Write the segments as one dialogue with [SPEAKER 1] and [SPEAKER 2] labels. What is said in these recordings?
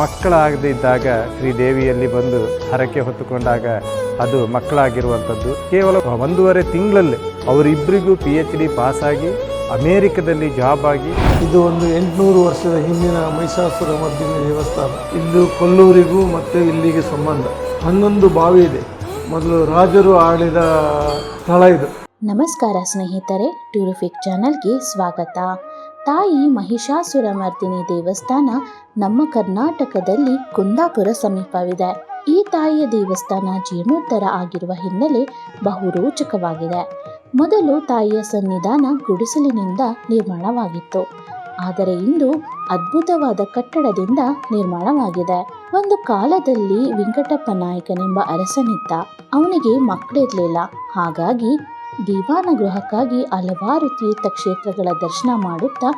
[SPEAKER 1] ಮಕ್ಕಳಾಗದೇ ಇದ್ದಾಗ ಶ್ರೀದೇವಿಯಲ್ಲಿ ಬಂದು ಹರಕೆ ಹೊತ್ತುಕೊಂಡಾಗ ಅದು ಮಕ್ಕಳಾಗಿರುವಂಥದ್ದು. ಕೇವಲ ಒಂದೂವರೆ ತಿಂಗಳಲ್ಲಿ ಅವರಿಬ್ಬರಿಗೂ ಪಿ ಎಚ್ ಡಿ ಪಾಸಾಗಿ ಅಮೇರಿಕದಲ್ಲಿ ಜಾಬ್ ಆಗಿ
[SPEAKER 2] ಇದು ಒಂದು ಎಂಟುನೂರು ವರ್ಷದ ಹಿಂದಿನ ಮೈಸಾಸುರ ಮದ್ದಿನ ದೇವಸ್ಥಾನ. ಇದು ಕೊಲ್ಲೂರಿಗೂ ಮತ್ತು ಇಲ್ಲಿಗೆ ಸಂಬಂಧ. ಹನ್ನೊಂದು ಬಾವಿ ಇದೆ. ಮೊದಲು ರಾಜರು ಆಳಿದ ಸ್ಥಳ ಇದು.
[SPEAKER 3] ನಮಸ್ಕಾರ ಸ್ನೇಹಿತರೆ ಟ್ಯೂರಿಫಿಕ್ ಚಾನಲ್ಗೆ ಸ್ವಾಗತ. ತಾಯಿ ಮಹಿಷಾಸುರ ಮರ್ದಿನಿ ದೇವಸ್ಥಾನ ನಮ್ಮ ಕರ್ನಾಟಕದಲ್ಲಿ ಕುಂದಾಪುರ ಸಮೀಪವಿದೆ. ಈ ತಾಯಿಯ ದೇವಸ್ಥಾನ ಜೀರ್ಣೋತ್ತರ ಆಗಿರುವ ಹಿನ್ನೆಲೆ ಬಹು ರೋಚಕವಾಗಿದೆ ಮೊದಲು ತಾಯಿಯ ಸನ್ನಿಧಾನ ಗುಡಿಸಲಿನಿಂದ ನಿರ್ಮಾಣವಾಗಿತ್ತು. ಆದರೆ ಇಂದು ಅದ್ಭುತವಾದ ಕಟ್ಟಡದಿಂದ ನಿರ್ಮಾಣವಾಗಿದೆ. ಒಂದು ಕಾಲದಲ್ಲಿ ವೆಂಕಟಪ್ಪ ನಾಯಕನೆಂಬ ಅರಸನಿದ್ದ. ಅವನಿಗೆ ಮಕ್ಕಳಿರಲಿಲ್ಲ. ಹಾಗಾಗಿ ದಿವಾನ ಗೃಹಕ್ಕಾಗಿ ಹಲವಾರು ತೀರ್ಥಕ್ಷೇತ್ರಗಳ ದರ್ಶನ ಮಾಡುತ್ತಾ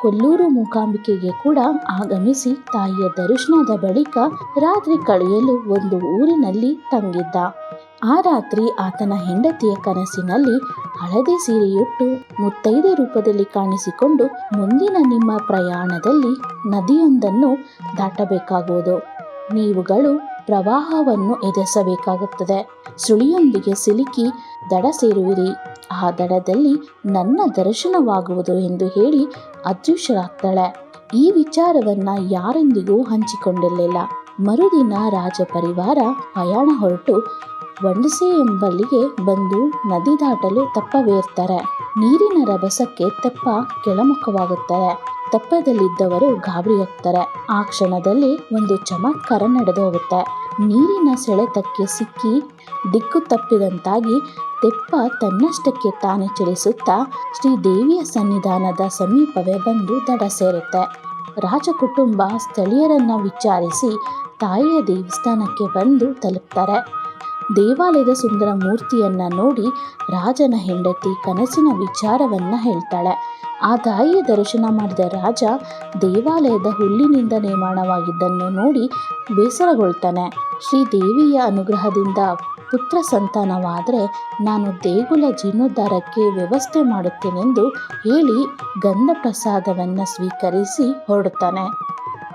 [SPEAKER 3] ಕೊಲ್ಲೂರು ಮೂಕಾಂಬಿಕೆಗೆ ಕೂಡ ಆಗಮಿಸಿ ತಾಯಿಯ ದರ್ಶನದ ಬಳಿಕ ರಾತ್ರಿ ಕಳೆಯಲು ಒಂದು ಊರಿನಲ್ಲಿ ತಂಗಿದ್ದ. ಆ ರಾತ್ರಿ ಆತನ ಹೆಂಡತಿಯ ಕನಸಿನಲ್ಲಿ ಹಳದಿ ಸೀರೆಯುಟ್ಟು ಮುತ್ತೈದೆ ರೂಪದಲ್ಲಿ ಕಾಣಿಸಿಕೊಂಡು ಮುಂದಿನ ನಿಮ್ಮ ಪ್ರಯಾಣದಲ್ಲಿ ನದಿಯೊಂದನ್ನು ದಾಟಬೇಕಾಗುವುದು. ನೀವುಗಳು ಪ್ರವಾಹವನ್ನು ಎದುರಿಸಬೇಕಾಗುತ್ತದೆ. ಸುಳಿಯೊಂದಿಗೆ ಸಿಲುಕಿ ದಡ ಸೇರುವಿರಿ. ಆ ದಡದಲ್ಲಿ ನನ್ನ ದರ್ಶನವಾಗುವುದು ಎಂದು ಹೇಳಿ ಅದೃಶ್ಯರಾಗ್ತಾಳೆ. ಈ ವಿಚಾರವನ್ನ ಯಾರೊಂದಿಗೂ ಹಂಚಿಕೊಂಡಿರಲಿಲ್ಲ. ಮರುದಿನ ರಾಜ ಪರಿವಾರ ಪ್ರಯಾಣ ಹೊರಟು ವಂಡಸೆ ಎಂಬಲ್ಲಿಗೆ ಬಂದು ನದಿ ದಾಟಲು ತಪ್ಪವೇರ್ತಾರೆ ನೀರಿನ ರಭಸಕ್ಕೆ ತೆಪ್ಪ ಕೆಳಮುಖವಾಗುತ್ತಾರೆ. ತಪ್ಪದಲ್ಲಿದ್ದವರು ಗಾಬರಿಯಾಗ್ತಾರೆ. ಆ ಕ್ಷಣದಲ್ಲಿ ಒಂದು ಚಮತ್ಕಾರ ನಡೆದು ಹೋಗುತ್ತೆ. ನೀರಿನ ಸೆಳೆತಕ್ಕೆ ಸಿಕ್ಕಿ ದಿಕ್ಕು ತಪ್ಪಿದಂತಾಗಿ ತೆಪ್ಪ ತನ್ನಷ್ಟಕ್ಕೆ ತಾನೇ ಚಲಿಸುತ್ತಾ ಶ್ರೀದೇವಿಯ ಸನ್ನಿಧಾನದ ಸಮೀಪವೇ ಬಂದು ದಡ ಸೇರುತ್ತೆ. ರಾಜಕುಟುಂಬ ಸ್ಥಳೀಯರನ್ನು ವಿಚಾರಿಸಿ ತಾಯಿಯ ದೇವಸ್ಥಾನಕ್ಕೆ ಬಂದು ತಲುಪ್ತಾರೆ. ದೇವಾಲಯದ ಸುಂದರ ಮೂರ್ತಿಯನ್ನ ನೋಡಿ ರಾಜನ ಹೆಂಡತಿ ಕನಸಿನ ವಿಚಾರವನ್ನು ಹೇಳ್ತಾಳೆ. ಆ ತಾಯಿಯ ದರ್ಶನ ಮಾಡಿದ ರಾಜ ದೇವಾಲಯದ ಹುಲ್ಲಿನಿಂದ ನಿರ್ಮಾಣವಾಗಿದ್ದನ್ನು ನೋಡಿ ಬೇಸರಗೊಳ್ತಾನೆ. ಶ್ರೀದೇವಿಯ ಅನುಗ್ರಹದಿಂದ ಪುತ್ರ ಸಂತಾನವಾದರೆ ನಾನು ದೇಗುಲ ಜೀರ್ಣೋದ್ಧಾರಕ್ಕೆ ವ್ಯವಸ್ಥೆ ಮಾಡುತ್ತೇನೆಂದು ಹೇಳಿ ಗಂಧ ಪ್ರಸಾದವನ್ನು ಸ್ವೀಕರಿಸಿ ಹೊರಡುತ್ತಾನೆ.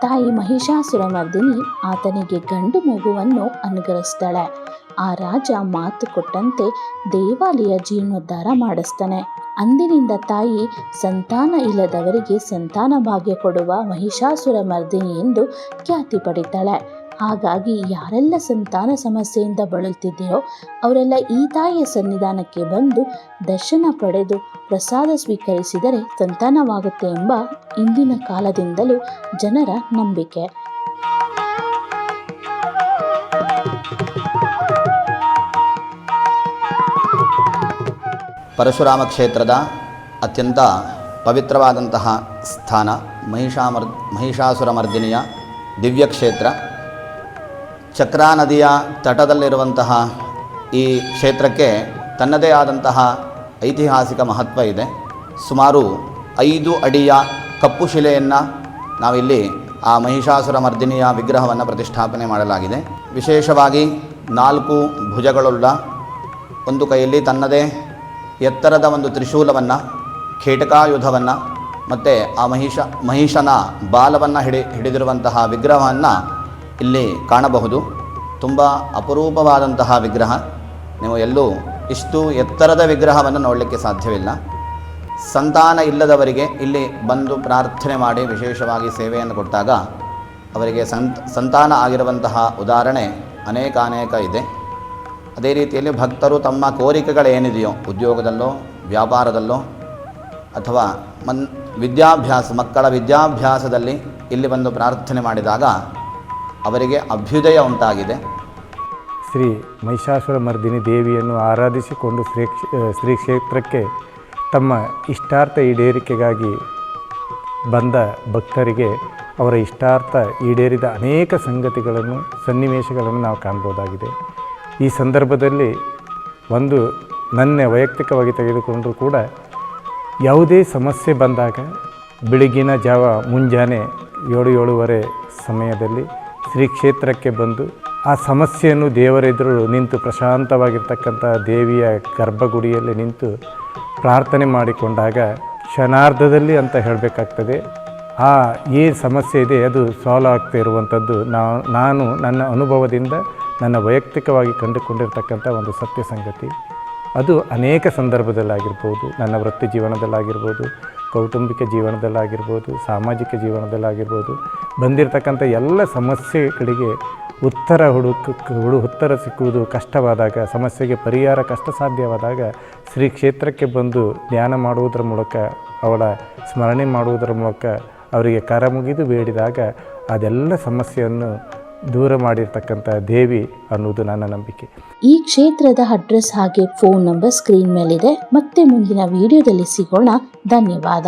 [SPEAKER 3] ತಾಯಿ ಮಹಿಷಾಸುರಮರ್ದಿನಿ ಆತನಿಗೆ ಗಂಡು ಮಗುವನ್ನು ಅನುಗ್ರಹಿಸ್ತಾಳೆ. ಆ ರಾಜ ಮಾತು ಕೊಟ್ಟಂತೆ ದೇವಾಲಯ ಜೀರ್ಣೋದ್ಧಾರ ಮಾಡಿಸ್ತಾನೆ. ಅಂದಿನಿಂದ ತಾಯಿ ಸಂತಾನ ಇಲ್ಲದವರಿಗೆ ಸಂತಾನ ಭಾಗ್ಯ ಕೊಡುವ ಮಹಿಷಾಸುರ ಮರ್ದಿನಿ ಎಂದು ಖ್ಯಾತಿ ಪಡಿತಾಳೆ. ಹಾಗಾಗಿ ಯಾರೆಲ್ಲ ಸಂತಾನ ಸಮಸ್ಯೆಯಿಂದ ಬಳಲ್ತಿದ್ದೀರೋ ಅವರೆಲ್ಲ ಈ ತಾಯಿಯ ಸನ್ನಿಧಾನಕ್ಕೆ ಬಂದು ದರ್ಶನ ಪಡೆದು ಪ್ರಸಾದ ಸ್ವೀಕರಿಸಿದರೆ ಸಂತಾನವಾಗುತ್ತೆ ಎಂಬ ಇಂದಿನ ಕಾಲದಿಂದಲೂ ಜನರ ನಂಬಿಕೆ.
[SPEAKER 4] ಪರಶುರಾಮ ಕ್ಷೇತ್ರದ ಅತ್ಯಂತ ಪವಿತ್ರವಾದಂತಹ ಸ್ಥಾನ ಮಹಿಷಾಮರ್ ಮಹಿಷಾಸುರಮರ್ದಿನಿಯ ದಿವ್ಯ ಕ್ಷೇತ್ರ ಚಕ್ರಾ ನದಿಯ ತಟದಲ್ಲಿರುವಂತಹ ಈ ಕ್ಷೇತ್ರಕ್ಕೆ ತನ್ನದೇ ಆದಂತಹ ಐತಿಹಾಸಿಕ ಮಹತ್ವ ಇದೆ. ಸುಮಾರು ಐದು ಅಡಿಯ ಕಪ್ಪು ಶಿಲೆಯನ್ನು ನಾವಿಲ್ಲಿ ಆ ಮಹಿಷಾಸುರ ಮರ್ದಿನಿಯ ವಿಗ್ರಹವನ್ನು ಪ್ರತಿಷ್ಠಾಪನೆ ಮಾಡಲಾಗಿದೆ. ವಿಶೇಷವಾಗಿ ನಾಲ್ಕು ಭುಜಗಳುಳ್ಳ ಒಂದು ಕೈಯಲ್ಲಿ ತನ್ನದೇ ಎತ್ತರದ ಒಂದು ತ್ರಿಶೂಲವನ್ನು ಖೇಟಕಾಯುಧವನ್ನು ಮತ್ತು ಆ ಮಹಿಷ ಮಹಿಷನ ಬಾಲವನ್ನು ಹಿಡಿ ಹಿಡಿದಿರುವಂತಹ ವಿಗ್ರಹವನ್ನು ಇಲ್ಲಿ ಕಾಣಬಹುದು. ತುಂಬ ಅಪರೂಪವಾದಂತಹ ವಿಗ್ರಹ. ನೀವು ಎಲ್ಲೂ ಇಷ್ಟು ಎತ್ತರದ ವಿಗ್ರಹವನ್ನು ನೋಡಲಿಕ್ಕೆ ಸಾಧ್ಯವಿಲ್ಲ. ಸಂತಾನ ಇಲ್ಲದವರಿಗೆ ಇಲ್ಲಿ ಬಂದು ಪ್ರಾರ್ಥನೆ ಮಾಡಿ ವಿಶೇಷವಾಗಿ ಸೇವೆಯನ್ನು ಕೊಟ್ಟಾಗ ಅವರಿಗೆ ಸಂತ, ಸಂತಾನ ಆಗಿರುವಂತಹ ಉದಾಹರಣೆ ಅನೇಕಾನೇಕ ಅನೇಕ ಇದೆ. ಅದೇ ರೀತಿಯಲ್ಲಿ ಭಕ್ತರು ತಮ್ಮ ಕೋರಿಕೆಗಳೇನಿದೆಯೋ ಉದ್ಯೋಗದಲ್ಲೋ, ವ್ಯಾಪಾರದಲ್ಲೋ ಅಥವಾ ಮನ್, ವಿದ್ಯಾಭ್ಯಾಸ, ಮಕ್ಕಳ ವಿದ್ಯಾಭ್ಯಾಸದಲ್ಲಿ ಇಲ್ಲಿ ಬಂದು ಪ್ರಾರ್ಥನೆ ಮಾಡಿದಾಗ ಅವರಿಗೆ ಅಭ್ಯುದಯ ಉಂಟಾಗಿದೆ.
[SPEAKER 1] ಶ್ರೀ ಮಹಿಷಾಸುರ ಮರ್ದಿನಿ ದೇವಿಯನ್ನು ಆರಾಧಿಸಿಕೊಂಡು ಶ್ರೀ ಶ್ರೀ ಕ್ಷೇತ್ರಕ್ಕೆ ತಮ್ಮ ಇಷ್ಟಾರ್ಥ ಈಡೇರಿಕೆಗಾಗಿ ಬಂದ ಭಕ್ತರಿಗೆ ಅವರ ಇಷ್ಟಾರ್ಥ ಈಡೇರಿದ ಅನೇಕ ಸಂಗತಿಗಳನ್ನು, ಸನ್ನಿವೇಶಗಳನ್ನು ನಾವು ಕಾಣ್ಬೋದಾಗಿದೆ. ಈ ಸಂದರ್ಭದಲ್ಲಿ ಒಂದು ನನ್ನ ವೈಯಕ್ತಿಕವಾಗಿ ತೆಗೆದುಕೊಂಡರೂ ಕೂಡ ಯಾವುದೇ ಸಮಸ್ಯೆ ಬಂದಾಗ ಬೆಳಗಿನ ಜಾವ ಮುಂಜಾನೆ ಏಳು ಏಳುವರೆ ಸಮಯದಲ್ಲಿ ಶ್ರೀ ಕ್ಷೇತ್ರಕ್ಕೆ ಬಂದು ಆ ಸಮಸ್ಯೆಯನ್ನು ದೇವರೆದುರು ನಿಂತು ಪ್ರಶಾಂತವಾಗಿರ್ತಕ್ಕಂಥ ದೇವಿಯ ಗರ್ಭಗುಡಿಯಲ್ಲಿ ನಿಂತು ಪ್ರಾರ್ಥನೆ ಮಾಡಿಕೊಂಡಾಗ ಕ್ಷಣಾರ್ಧದಲ್ಲಿ ಅಂತ ಹೇಳಬೇಕಾಗ್ತದೆ. ಆ ಏನು ಸಮಸ್ಯೆ ಇದೆ, ಅದು ಸಾಲ್ವ್ ಆಗ್ತಾ ಇರುವಂಥದ್ದು. ನಾನು ನನ್ನ ಅನುಭವದಿಂದ ನನ್ನ ವೈಯಕ್ತಿಕವಾಗಿ ಕಂಡುಕೊಂಡಿರ್ತಕ್ಕಂಥ ಒಂದು ಸತ್ಯ ಸಂಗತಿ. ಅದು ಅನೇಕ ಸಂದರ್ಭದಲ್ಲಾಗಿರ್ಬೋದು, ನನ್ನ ವೃತ್ತಿ ಜೀವನದಲ್ಲಾಗಿರ್ಬೋದು ಕೌಟುಂಬಿಕ ಜೀವನದಲ್ಲಾಗಿರ್ಬೋದು, ಸಾಮಾಜಿಕ ಜೀವನದಲ್ಲಾಗಿರ್ಬೋದು, ಬಂದಿರತಕ್ಕಂಥ ಎಲ್ಲ ಸಮಸ್ಯೆಗಳಿಗೆ ಉತ್ತರ ಹುಡುಕ, ಹುಡು, ಉತ್ತರ ಸಿಕ್ಕುವುದು ಕಷ್ಟವಾದಾಗ, ಸಮಸ್ಯೆಗೆ ಪರಿಹಾರ ಕಷ್ಟ ಸಾಧ್ಯವಾದಾಗ ಶ್ರೀ ಕ್ಷೇತ್ರಕ್ಕೆ ಬಂದು ಧ್ಯಾನ ಮಾಡುವುದರ ಮೂಲಕ, ಅವಳ ಸ್ಮರಣೆ ಮಾಡುವುದರ ಮೂಲಕ ಅವರಿಗೆ ಕರ ಮುಗಿದು ಬೇಡಿದಾಗ ಅದೆಲ್ಲ ಸಮಸ್ಯೆಯನ್ನು ದೂರ ಮಾಡಿರ್ತಕ್ಕಂಥ ದೇವಿ ಅನ್ನುವುದು ನನ್ನ ನಂಬಿಕೆ.
[SPEAKER 3] ಈ ಕ್ಷೇತ್ರದ ಅಡ್ರೆಸ್ ಹಾಗೆ ಫೋನ್ ನಂಬರ್ ಸ್ಕ್ರೀನ್ ಮೇಲಿದೆ. ಮತ್ತೆ ಮುಂದಿನ ವಿಡಿಯೋದಲ್ಲಿ ಸಿಗೋಣ. ಧನ್ಯವಾದ.